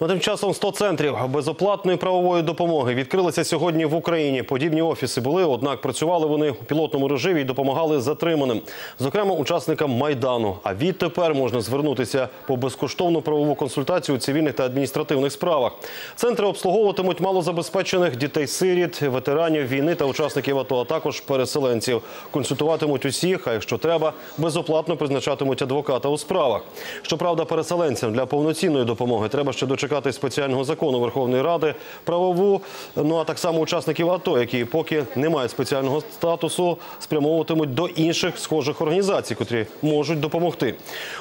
Ну, тим часом 100 центрів безоплатної правової допомоги відкрилися сьогодні в Україні. Подібні офіси були, однак працювали вони у пілотному режимі і допомагали затриманим, зокрема учасникам майдану. А відтепер можна звернутися по безкоштовну правову консультацію у цивільних та адміністративних справах. Центри обслуговуватимуть малозабезпечених дітей-сиріт, ветеранів війни та учасників АТО, а також переселенців. Консультуватимуть усіх, а якщо треба, безоплатно призначатимуть адвоката у справах. Щоправда, переселенцям для повноцінної допомоги треба ще дочекати спеціального закону Верховної Ради, правову, ну а так само учасників АТО, які поки не мають спеціального статусу, спрямовуватимуть до інших схожих організацій, котрі можуть допомогти.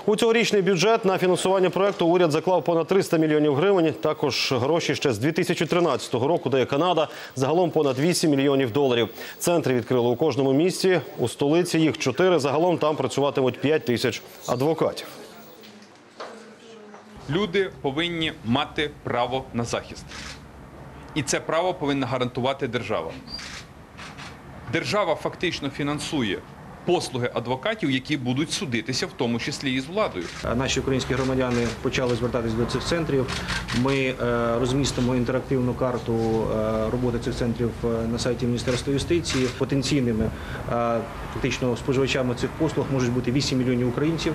У цьогорічний бюджет на фінансування проекту уряд заклав понад 300 мільйонів гривень. Також гроші ще з 2013 року дає Канада. Загалом понад 8 мільйонів доларів. Центри відкрили у кожному місті. У столиці їх чотири. Загалом там працюватимуть 5 тисяч адвокатів. Люди повинні мати право на захист. І це право повинна гарантувати держава. Держава фактично фінансує послуги адвокатів, які будуть судитися, в тому числі і з владою. Наші українські громадяни почали звертатись до цих центрів. Ми е, розмістимо інтерактивну карту е, роботи цих центрів е, на сайті Міністерства юстиції. Потенційними фактично споживачами цих послуг можуть бути 8 мільйонів українців.